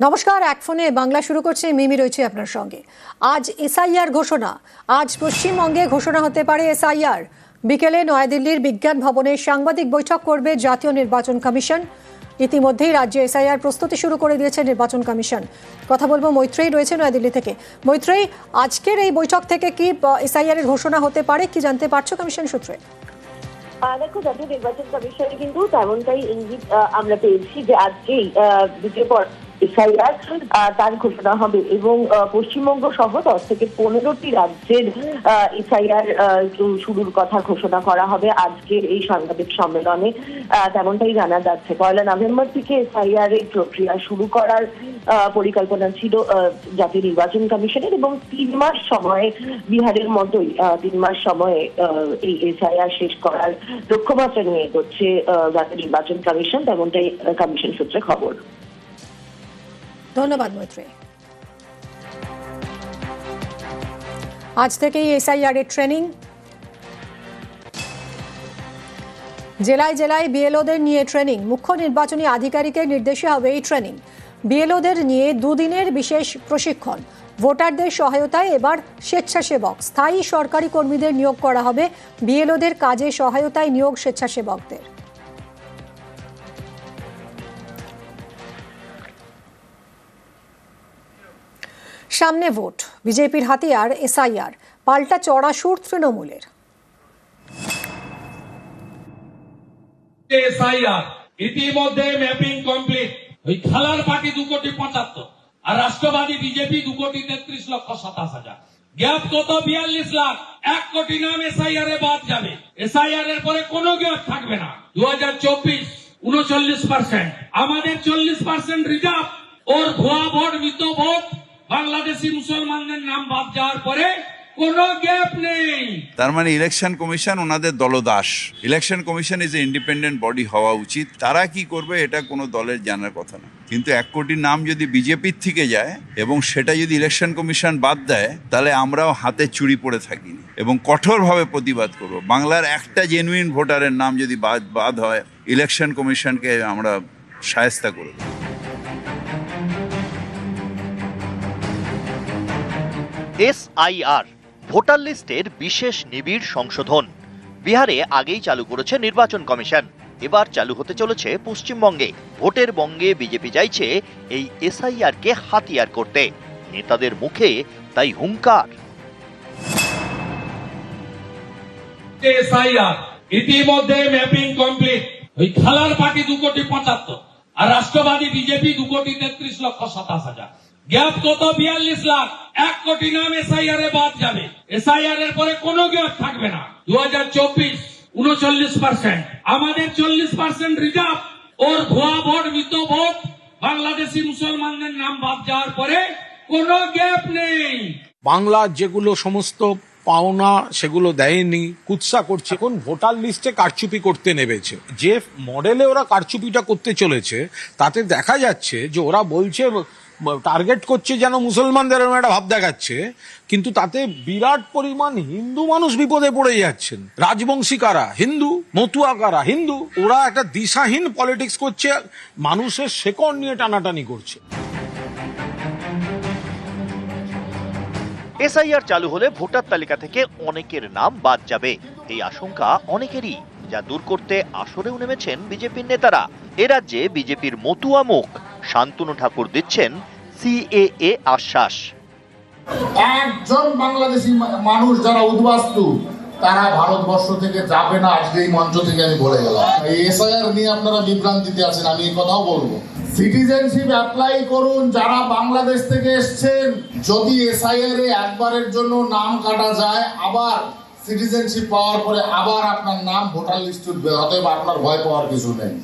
নমস্কার, এক ফোনে বাংলা শুরু করছে, মিমি রয়েছে আপনার সঙ্গে। আজ এসআইআর ঘোষণা, আজ পশ্চিমবঙ্গে ঘোষণা হতে পারে এসআইআর। বিকেলে নয়াদিল্লির বিজ্ঞান ভবনে সাংবাদিক বৈঠক করবে জাতীয় নির্বাচন কমিশন। ইতিমধ্যেই রাজ্যে এসআইআর প্রস্তুতি শুরু করে দিয়েছে নির্বাচন কমিশন। কথা বলব মৈত্রেই রয়েছে নয়াদিল্লি থেকে। মৈত্রেই আজকের এই বৈঠক থেকে কি এসআইআর এর ঘোষণা হতে পারে, কি জানতে পারছ কমিশন সূত্রে? দেখো, জাতীয় নির্বাচন কমিশনে কিন্তু তেমনটাই ইঙ্গিত আমরা পেয়েছি যে আজকেই দ্বিতীয় এসআইআর তার ঘোষণা হবে এবং পশ্চিমবঙ্গ সহ দশ থেকে পনেরোটি রাজ্যের এসআইআর শুরুর কথা ঘোষণা করা হবে আজকের এই সাংবাদিক সম্মেলনে। তেমনটাই জানা যাচ্ছে। পয়লা নভেম্বর থেকে এসআইআর এর প্রক্রিয়া শুরু করার পরিকল্পনা ছিল জাতীয় নির্বাচন কমিশনের এবং তিন মাস সময়ে বিহারের মতোই তিন মাস সময়ে এই এসআইআর শেষ করার লক্ষ্যমাত্রা নিয়ে এগোচ্ছে জাতীয় নির্বাচন কমিশন। তেমনটাই কমিশন সূত্রে খবর। ধন্যবাদ, মৈত্রী। আজ থেকেই এসআইআর এর ট্রেনিং। জেলায় জেলায় বিএলওদের নিয়ে ট্রেনিং। মুখ্য নির্বাচনী আধিকারিকের নির্দেশে হবে এই ট্রেনিং। বিএলওদের নিয়ে দুদিনের বিশেষ প্রশিক্ষণ। ভোটারদের সহায়তায় এবার স্বেচ্ছাসেবক। স্থায়ী সরকারি কর্মীদের নিয়োগ করা হবে। বিএলওদের কাজে সহায়তায় নিয়োগ স্বেচ্ছাসেবকদের। সামনে ভোট। বিজেপির হাতিয়ার এসআইআর, পাল্টা চড়া সুর তৃণমূলের। এসআইআর, ইতিমধ্যে ম্যাপিং কমপ্লিট। ওই খেলার পার্টি দু কোটি পঁচাত্তর, আর রাষ্ট্রবাদী বিজেপি দু কোটি তেত্রিশ লক্ষ সাতাশ হাজার। গ্যাপ কত? বিয়াল্লিশ লাখ। এক কোটি নাম এসআইআর এ বাদ যাবে। এসআইআর এর পরে কোনো গ্যাপ থাকবে না। দু হাজার চব্বিশ, উনচল্লিশ পার্সেন্ট। আমাদের চল্লিশ পার্সেন্ট রিজার্ভ। ওর ভুয়া ভোট, মৃত ভোট বাংলাদেশি মুসলমানদের নাম বাদ যাওয়ার পরে কোনো গ্যাপ নেই। তার মানে ইলেকশন কমিশন ওনাদের দলদাস। Election commission is a independent body হওয়া উচিত। তারা কি করবে এটা কোনো দলের জানার কথা না। কিন্তু এক কোটি নাম যদি বিজেপির থেকে যায় এবং সেটা যদি ইলেকশন কমিশন বাদ দেয়, তাহলে আমরাও হাতে চুরি পড়ে থাকি এবং কঠোরভাবে প্রতিবাদ করব। বাংলার একটা জেনুইন ভোটারের নাম যদি বাদ বাদ হয়, ইলেকশন কমিশনকে আমরা সায়স্তা করব এসআইআর, ভোটার লিস্টের বিশেষ নিবিড় সংশোধন। বিহারে আগেই চালু করেছে নির্বাচন কমিশন। এবার চালু হতে চলেছে পশ্চিমবঙ্গে। ভোটের বঙ্গে বিজেপি চাইছে এই এসআইআর কে হাতিয়ার করতে। নেতাদের মুখে তাই হুঙ্কার। ইতিমধ্যে ম্যাপিং কমপ্লিট। ওই খেলার পার্টি দু কোটি পঁচাত্তর, আর রাষ্ট্রবাদী বিজেপি দু কোটি তেত্রিশ লক্ষ সাতাশ হাজার। গ্যাপ কত? বিয়াল্লিশ লাখ। এক কোটি নাম এসআইআর এ বাদ যাবে। এসআইআর এর পরে কোনো গ্যাপ থাকবে না। দু হাজার চব্বিশ, উনচল্লিশ পার্সেন্ট আমাদের চল্লিশ পার্সেন্ট রিজার্ভ ওর ভুয়া ভোট, মৃত ভোট, বাংলাদেশি মুসলমানদের নাম বাদ যাওয়ার পরে কোনো গ্যাপ নেই। বাংলার যেগুলো সমস্ত পাওনা, সেগুলো দেয়নি, কুৎসা করছে। এখন ভোটার লিস্টে কারচুপি করতে নেমেছে। যে মডেলে ওরা কারচুপিটা করতে চলেছে, তাতে দেখা যাচ্ছে যে ওরা বলছে টার্গেট করছে যেন মুসলমানদের এরকম একটা ভাব দেখাচ্ছে, কিন্তু তাতে বিরাট পরিমাণ হিন্দু মানুষ বিপদে পড়ে যাচ্ছেন। রাজবংশী কারা? হিন্দু, মতুয়া কারা? হিন্দু। ওরা একটা দিশাহীন পলিটিক্স করছে, মানুষের শেকড় নিয়ে টানাটানি করছে। এসআইআর চালু হলে ভোটার তালিকা থেকে অনেকের নাম বাদ যাবে। এই আশঙ্কা অনেকেরই, যা দূর করতে আসরেও নেমেছেন বিজেপির নেতারা। এ রাজ্যে বিজেপির মতুয়া মুখ। শান্তনু ঠাকুর দিচ্ছেন সিএএ আশ্বাস। একজন বাংলাদেশি মানুষ যারা উদ্বাস্তু, তারা ভারতবর্ষ থেকে যাবে না আজকে এই মঞ্চ থেকে আমি বলে গেলাম। এই এসআইআর নিয়ে আপনারা বিভ্রান্তিতে আছেন, আমি এই কথাও বলব। সিটিজেনশিপ অ্যাপ্লাই করুন, যারা বাংলাদেশ থেকে এসছেন। যদি এসআইআর এ একবারের জন্য নাম কাটা যায়, আবার সিটিজেনশিপ পাওয়ার পরে আবার আপনার নাম ভোটার লিস্ট উঠবে, অতএব আপনার ভয় পাওয়ার কিছু নেই।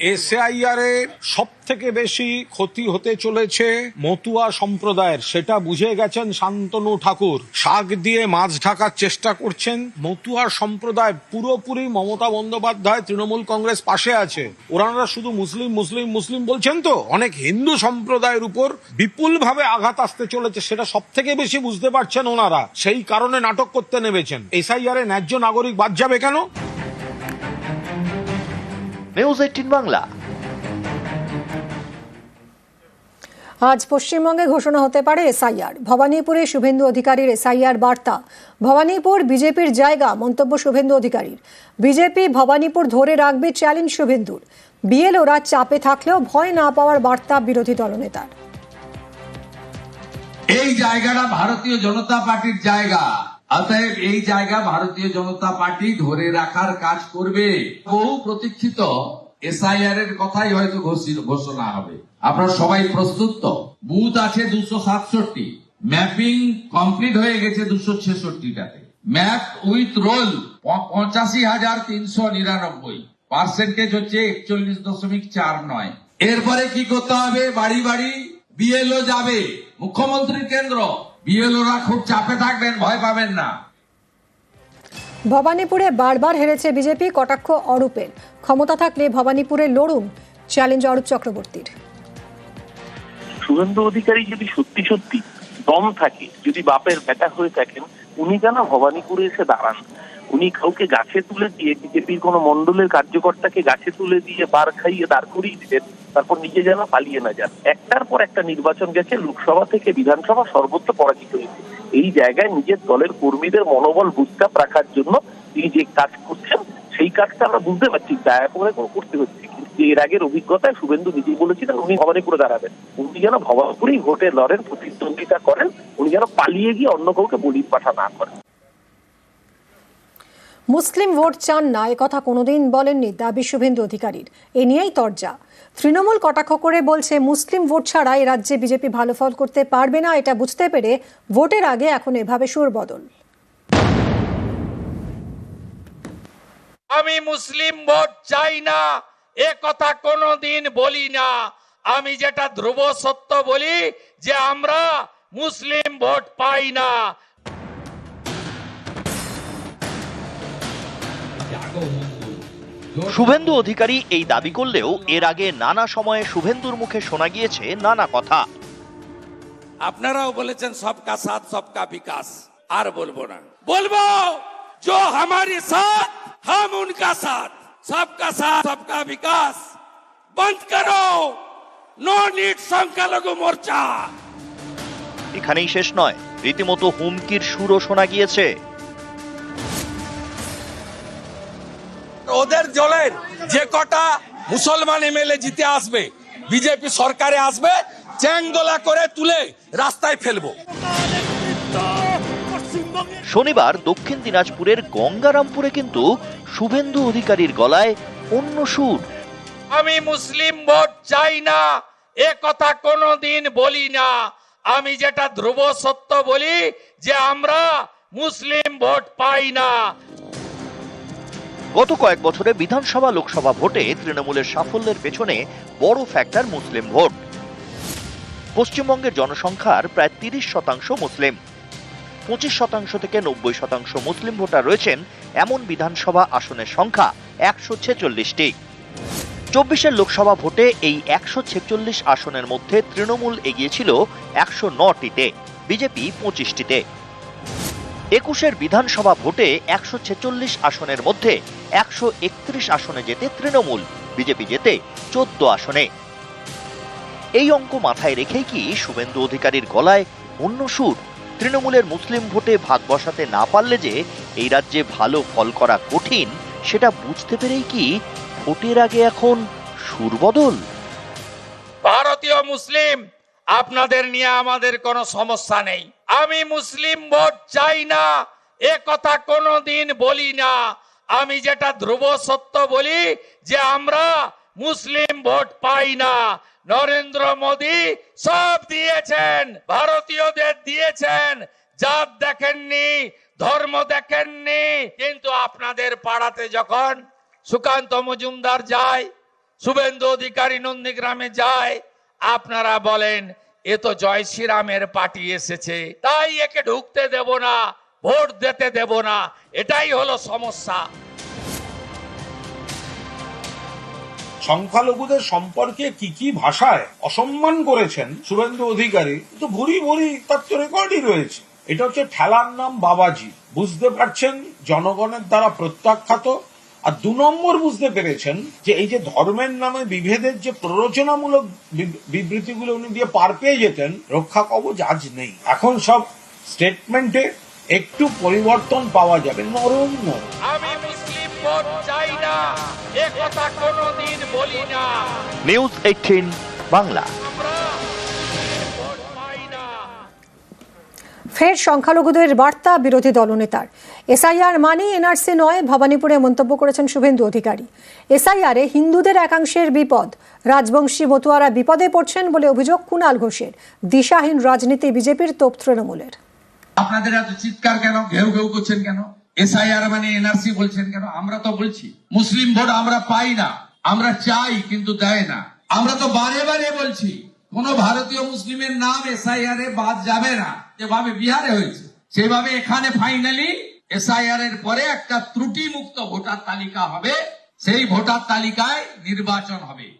এসআইআর সব থেকে বেশি ক্ষতি হতে চলেছে মতুয়া সম্প্রদায়ের। সেটা বুঝে গেছেন শান্তনু ঠাকুর। শাক দিয়ে মাছ ঢাকার চেষ্টা করছেন। মতুয়া সম্প্রদায় পুরোপুরি মমতা বন্দ্যোপাধ্যায় তৃণমূল কংগ্রেস পাশে আছে। ওনারা শুধু মুসলিম মুসলিম মুসলিম বলছেন তো? অনেক হিন্দু সম্প্রদায়ের উপর বিপুলভাবে আঘাত আসতে চলেছে। সেটা সব থেকে বেশি বুঝতে পারছেন ওনারা। সেই কারণে নাটক করতে নেমেছেন। এসআইআর ন্যায্য নাগরিক বাদ যাবে কেন? News Eighteen Bangla. আজ পশ্চিমবঙ্গে ঘোষণা হতে পারে এসআইআর। ভবানীপুরে শুভেন্দু অধিকারীর এসআইআর বার্তা। ভবানীপুর বিজেপির জায়গা মন্তব্য শুভেন্দু অধিকারীর। বিজেপি ভবানীপুর ধরে রাখবে চ্যালেঞ্জ শুভেন্দুর। বিএল বিএলওরা চাপে থাকলেও ভয় না পাওয়ার বার্তা বিরোধী দলনেতার। এই জায়গাটা ভারতীয় জনতা পার্টির জায়গা। অতএব এই জায়গা ভারতীয় জনতা পার্টি ধরে রাখার কাজ করবে। বহু প্রতীক্ষিত এসআইআর এর কথাই হয়তো ঘোষি- ঘোষণা হবে। আপনারা সবাই প্রস্তুত তো? বুথ আছে দুশো সাতষট্টি। ম্যাপিং কমপ্লিট হয়ে গেছে দুশো ছেষট্টিটাতে। ম্যাপ উইথ রোল পঁচাশি হাজার তিনশো নিরানব্বই। পার্সেন্টেজ হচ্ছে একচল্লিশ দশমিক চার নয়। এরপরে কি করতে হবে? বাড়ি বাড়ি বিএলও যাবে। মুখ্যমন্ত্রীর কেন্দ্র। বিএলওরা খুব চাপে থাকবেন ভয় পাবেন না। ভবানীপুরে বারবার হেরেছে বিজেপি কটাক্ষ অরূপের। ক্ষমতা থাকলে ভবানীপুরে লড়ুন চ্যালেঞ্জ অরূপ চক্রবর্তীর। শুভেন্দু অধিকারী যদি সত্যি সত্যি দম থাকে যদি বাপের বেটা হয়ে থাকেন উনি কেন ভবানীপুরে এসে দাঁড়ান। উনি কাউকে গাছে তুলে দিয়ে বিজেপির কোন মন্ডলের কার্যকর্তাকে গাছে তুলে দিয়ে বার খাইয়ে দাঁড় করিয়ে দিলেন, তারপর নিজে যেন পালিয়ে না যান। একটার পর একটা নির্বাচন গেছে, লোকসভা থেকে বিধানসভা সর্বত্র পরাজিত হয়েছে। এই জায়গায় নিজের দলের কর্মীদের মনোবল বুস্টাপ রাখার জন্য তিনি যে কাজ করছেন, সেই কাজটা আমরা বুঝতে পারছি দয়া করে করতে হচ্ছে। কিন্তু এর আগের অভিজ্ঞতায় শুভেন্দু নিজেই বলেছিলেন, উনি ভবানীপুরে দাঁড়াবেন। উনি যেন ভবানীপুরেই ভোটে লড়েন, প্রতিদ্বন্দ্বিতা করেন, উনি যেন পালিয়ে গিয়ে অন্য কাউকে বলি পাঠা না করেন। মুসলিম ভোট চান না কথা কোনোদিন বলেননি দাবি শুভেন্দু অধিকারীর। এ নিয়েই তরজা। তৃণমূল কটাক্ষ করে বলছে, মুসলিম ভোট ছাড়া এই রাজ্যে বিজেপি ভালো ফল করতে পারবে না। এটা বুঝতে পেরে ভোটের আগে এখন এভাবে সুর বদল। আমি মুসলিম ভোট চাই না, এ কথা কোনোদিন বলি না। আমি যেটা ধ্রুব সত্য বলি যে আমরা মুসলিম ভোট পাই না। শুভেন্দু অধিকারী এই দাবি করলেও এর আগে নানা সময়ে শুভেন্দুর মুখে শোনা গিয়েছে নানা কথা আপনারাও বলেছেন সবকা সাথ সবকা বিকাশ আর বলবো না বলবো जो हमारे साथ हम उनका साथ सबका साथ सबका विकास बंद करो नो नीट সংখ্যালঘু মোর্চা এখানেই শেষ নয় রীতিমতো হুমকির সুরও শোনা গিয়েছে দলের যে কটা মুসলমান এমএলএ জিতে আসবে বিজেপি সরকারে আসবে চ্যাংদোলা করে তুলে রাস্তায় ফেলব। শনিবার দক্ষিণ দিনাজপুরের গঙ্গারামপুরে কিন্তু শুভেন্দু অধিকারীর গলায় অন্য সুর। আমি মুসলিম ভোট চাই না এ কথা কোনোদিন বলি না। আমি যেটা ধ্রুব সত্য বলি যে আমরা মুসলিম ভোট পাই না। গত কয়েক বছরে বিধানসভা, লোকসভা ভোটে তৃণমূলের সাফল্যের পেছনে বড় ফ্যাক্টর মুসলিম ভোট। পশ্চিমবঙ্গের জনসংখ্যার প্রায় তিরিশ শতাংশ মুসলিম। পঁচিশ শতাংশ থেকে নব্বই শতাংশ মুসলিম ভোটার রয়েছেন এমন বিধানসভা আসনের সংখ্যা একশো ছেচল্লিশটি। চব্বিশের লোকসভা ভোটে এই একশো ছেচল্লিশ আসনের মধ্যে তৃণমূল এগিয়েছিল একশো নটিতে, বিজেপি পঁচিশটিতে। একুশের বিধানসভা ভোটে একশো ছেচল্লিশ আসনের মধ্যে একশো একত্রিশ আসনে যেতে তৃণমূল, বিজেপি যেতে চোদ্দ আসনে। এই অঙ্ক মাথায় রেখেই কি শুভেন্দু অধিকারীর গলায় অন্য সুর? তৃণমূলের মুসলিম ভোটে ভাগ বসাতে না পারলে যে এই রাজ্যে ভালো ফল করা কঠিন, সেটা বুঝতে পেরেই কি ভোটের আগে এখন সুর বদল? ভারতীয় মুসলিম আপনাদের নিয়ে আমাদের কোনো সমস্যা নেই। আমি মুসলিম ভোট চাই না, এ কথা কোনোদিন বলি না। আমি যেটা ধ্রুব সত্য বলি যে আমরা মুসলিম ভোট পাই না। নরেন্দ্র মোদী সব দিয়েছেন, ভারতীয়দের দিয়েছেন, জাত দেখেননি, ধর্ম দেখেননি। কিন্তু আপনাদের পাড়াতে যখন সুকান্ত মজুমদার যায়, শুভেন্দু অধিকারী নন্দীগ্রামে যায় আপনারা বলেন, এ তো জয় শ্রীরামের পার্টি এসেছে, তাই একে ঢুকতে দেব না, ভোট দিতে দেব না। এটাই হলো সমস্যা। সংখ্যালঘুদের সম্পর্কে কি কি ভাষায় অসম্মান করেছেন শুভেন্দু অধিকারী? তো ভুরি ভুরি, তার তো রেকর্ডই রয়েছে। এটা হচ্ছে ঠেলার নাম বাবাজি। বুঝতে পারছেন? জনগণের দ্বারা প্রত্যাখ্যাত আর দু নম্বর বুঝতে পেরেছেন যে এই যে ধর্মের নামে বিভেদের যে প্ররোচনামূলক বিবৃতিগুলো উনি দিয়ে পার পেয়ে যেতেন রক্ষা কবচ আজ নেই। এখন সব স্টেটমেন্টে একটু পরিবর্তন পাওয়া যাবে। নরম নরম। আমি মুসলিম চাই না। এ কথা কোনোদিন বলি না। নিউজ এইটিন বাংলা ফের সংখ্যালঘুদের বার্তা বিরোধী দলনেতার। এসআইআর মানে এনআরসি নয়, ভবানীপুরে মন্তব্য করেছেন শুভেন্দু অধিকারী। এসআইআরে হিন্দুদের একাংশের বিপদ। রাজবংশী মতুয়ারা বিপদে পড়ছেন বলে অভিযোগ কুণাল ঘোষের। দিশাহীন রাজনীতি বিজেপির তোপ তৃণমূলের। আপনাদের এত চিৎকার কেন? ঘেউ ঘেউ করছেন কেন? এসআইআর মানে এনআরসি বলছেন কেন? আমরা তো বলছি, মুসলিম ভোট আমরা পাই না, আমরা চাই কিন্তু দেয় না। আমরা তো বারে বারে বলছি কোন ভারতীয় মুসলিমের নাম এসআইআর এ বাদ যাবে না। যেভাবে বিহারে হয়েছে, সেভাবে এখানে ফাইনালি এসআইআর এর পরে একটা ত্রুটি মুক্ত ভোটার তালিকা হবে। সেই ভোটার তালিকায় নির্বাচন হবে।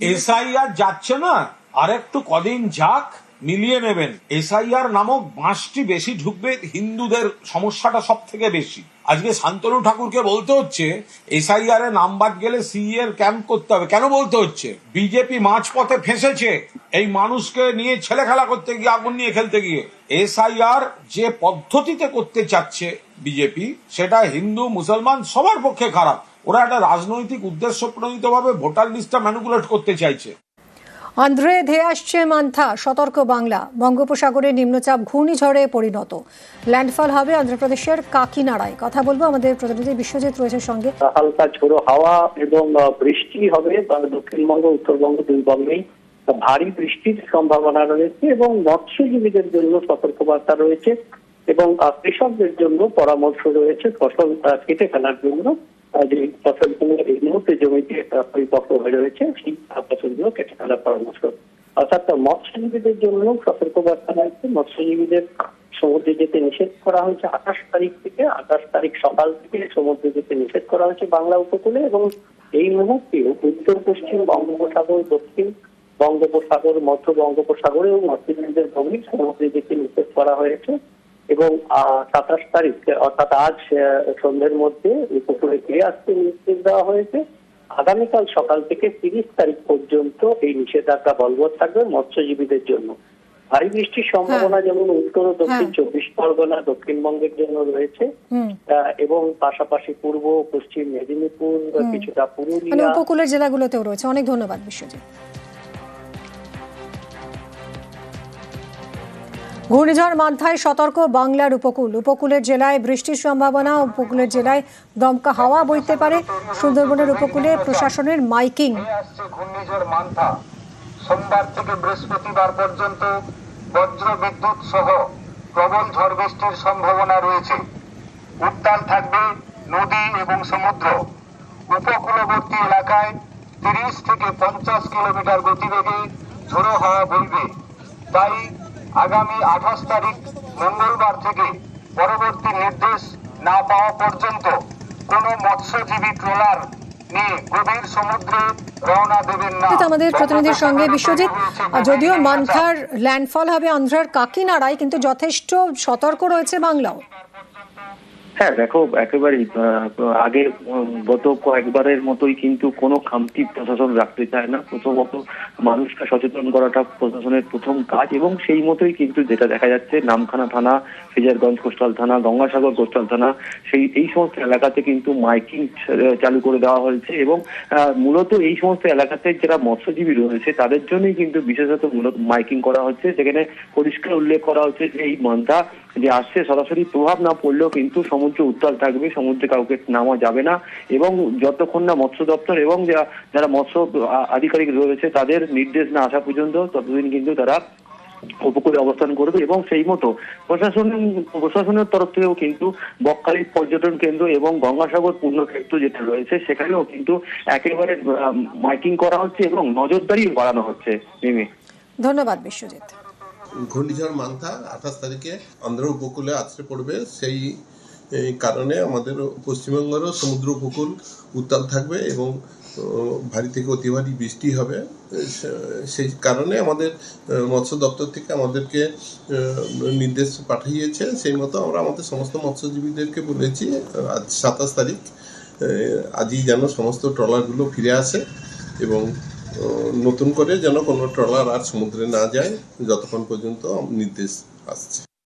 এসআইআর যাচ্ছে না? আর একটু কদিন যাক। মিলিয়ে নেবেন। এসআইআর নামক বাঁশটি বেশি ঢুকবে হিন্দুদের সমস্যাটা সব থেকে বেশি। আজকে শান্তনু ঠাকুরকে বলতে হচ্ছে, এসআইআর এ নাম বাদ গেলে সিই এর ক্যাম্প করতে হবে। কেন বলতে হচ্ছে? বিজেপি মাঝপথে ফেঁসেছে এই মানুষকে নিয়ে ছেলে খেলা করতে গিয়ে, আগুন নিয়ে খেলতে গিয়ে। এসআইআর যে পদ্ধতিতে করতে চাচ্ছে বিজেপি, সেটা হিন্দু, মুসলমান সবার পক্ষে খারাপ। ওরা একটা রাজনৈতিক উদ্দেশ্য প্রণীতভাবে ভোটার লিস্টটা ম্যানুকুলেট করতে চাইছে। আন্ধ্রে ধেয়ে আসছে মান্থা, সতর্ক বাংলা। বঙ্গোপসাগরে নিম্নচাপ ঘূর্ণিঝড়ে পরিণত। ল্যান্ডফল হবে অন্ধ্রপ্রদেশের কাকিনাড়ায়। কথা বলব আমাদের প্রতিনিধি বিশ্বজিৎ রয়েছে সঙ্গে। হালকা ঝোড়ো হাওয়া এবং বৃষ্টি হবে দক্ষিণবঙ্গ, উত্তরবঙ্গ দুই বঙ্গেই ভারী বৃষ্টির সম্ভাবনা রয়েছে এবং মৎস্যজীবীদের জন্য সতর্কবার্তা রয়েছে এবং কৃষকদের জন্য পরামর্শ রয়েছে ফসল কেটে ফেলার জন্য। যে ফসলগুলো এই মুহূর্তে জমিতে পরিপক্ক হয়ে রয়েছে, সেই ফসলগুলো কেটে ফেলার পরামর্শ অর্থাৎ মৎস্যজীবীদের জন্য সতর্কবার্তা রয়েছে মৎস্যজীবীদের সমুদ্রে যেতে নিষেধ করা হয়েছে আঠাশ তারিখ থেকে। আঠাশ তারিখ সকাল থেকে সমুদ্রে যেতে নিষেধ করা হয়েছে বাংলা উপকূলে এবং এই মুহূর্তে উত্তর, পশ্চিম বঙ্গোপসাগর, দক্ষিণ বঙ্গোপসাগর, মধ্য বঙ্গোপসাগরে এবং মৎস্যজীবীদের গভীর সমুদ্রে যেতে নিষেধ করা হয়েছে। এবং সাতাশ তারিখ অর্থাৎ আজ সন্ধ্যের মধ্যে উপকূলে ফিরে আসতে নির্দেশ দেওয়া হয়েছে? আগামীকাল সকাল থেকে তিরিশ তারিখ পর্যন্ত এই নিষেধাজ্ঞা বলবৎ থাকবে মৎস্যজীবীদের জন্য। ভারী বৃষ্টির সম্ভাবনা যেমন উত্তর ও দক্ষিণ হ্যাঁ। চব্বিশ পরগনা দক্ষিণবঙ্গের জন্য রয়েছে। এবং পাশাপাশি পূর্ব পশ্চিম মেদিনীপুর কিছুটা মানে পুরুলিয়া উপকূলের জেলাগুলোতেও রয়েছে। অনেক ধন্যবাদ বিশ্বজিৎ। ঘূর্ণিঝড় মান্থায় সতর্ক বাংলার উপকূল। উপকূলের জেলায় বৃষ্টির সম্ভাবনা, উপকূলের জেলায় দমকা হাওয়া বইতে পারে। সুন্দরবনের উপকূলে প্রশাসনের মাইকিং। ঘূর্ণিঝড় মান্থা। সোমবার থেকে বৃহস্পতিবার পর্যন্ত বজ্র বিদ্যুৎ সহ প্রবল ঝড় বৃষ্টির সম্ভাবনা রয়েছে। উত্তাল থাকবে নদী এবং সমুদ্র। উপকূলবর্তী এলাকায় তিরিশ থেকে পঞ্চাশ কিলোমিটার গতিবেগে ঝোড়ো হাওয়া বইবে। তাই আগামী আঠাশ তারিখ মঙ্গলবার থেকে পরবর্তী নির্দেশ না পাওয়া পর্যন্ত কোনো মৎস্যজীবী ট্রলার নিয়ে গভীর সমুদ্রে রওনা দেবেন না। তো আমাদের প্রতিনিধির সঙ্গে বিশ্বজিৎ। যদিও মানথার মান্থার ল্যান্ডফল হবে অন্ধ্রার কাকিনাড়ায় কিন্তু যথেষ্ট সতর্ক রয়েছে বাংলাও। হ্যাঁ দেখো, একেবারেই আগে গত কয়েকবারের মতোই কিন্তু কোনো খামতি প্রশাসন রাখতে চায় না। প্রথমত মানুষকে সচেতন করাটা প্রশাসনের প্রথম কাজ এবং সেই মতোই কিন্তু যেটা দেখা যাচ্ছে, নামখানা থানা, ফিজারগঞ্জ কোস্টাল থানা, গঙ্গাসাগর কোস্টাল থানা, সেই, এই সমস্ত এলাকাতে কিন্তু মাইকিং চালু করে দেওয়া হয়েছে এবং মূলত এই সমস্ত এলাকাতে যারা মৎস্যজীবী রয়েছে, তাদের জন্যই কিন্তু বিশেষত মূলত মাইকিং করা হচ্ছে। সেখানে পরিষ্কার উল্লেখ করা হচ্ছে যে এই মান্থা যে আসছে, সরাসরি প্রভাব না পড়লেও কিন্তু সমুদ্র উত্তাল থাকবে, সমুদ্রে কাউকে নামা যাবে না। এবং যতক্ষণ না মৎস্য দপ্তর এবং যারা মৎস্য আধিকারিক রয়েছে, তাদের নির্দেশ না আসা পর্যন্ত ততদিন কিন্তু তারা উপকূলে অবস্থান করবে এবং সেই মতো প্রশাসন, প্রশাসনের তরফ থেকেও কিন্তু বকখালি পর্যটন কেন্দ্র এবং গঙ্গাসাগর পূর্ণক্ষেত্র যেটা রয়েছে, সেখানেও কিন্তু একেবারে মাইকিং করা হচ্ছে এবং নজরদারি বাড়ানো হচ্ছে। ধন্যবাদ বিশ্বজিৎ। ঘূর্ণিঝড় মান্থা আঠাশ তারিখে অন্ধ্র উপকূলে আছড়ে পড়বে। সেই কারণে আমাদের পশ্চিমবঙ্গেরও সমুদ্র উপকূল উত্তাল থাকবে এবং ভারী থেকে অতি ভারী বৃষ্টি হবে। সেই কারণে আমাদের মৎস্য দপ্তর থেকে আমাদেরকে নির্দেশ পাঠিয়েছে। সেই মতো আমরা আমাদের সমস্ত মৎস্যজীবীদেরকে বলেছি, আজ সাতাশ তারিখ আজই যেন সমস্ত ট্রলারগুলো ফিরে আসে এবং আহ, নতুন করে যেন কোনো ট্রলার আর সমুদ্রে না যায় যতক্ষণ পর্যন্ত নির্দেশ আসছে।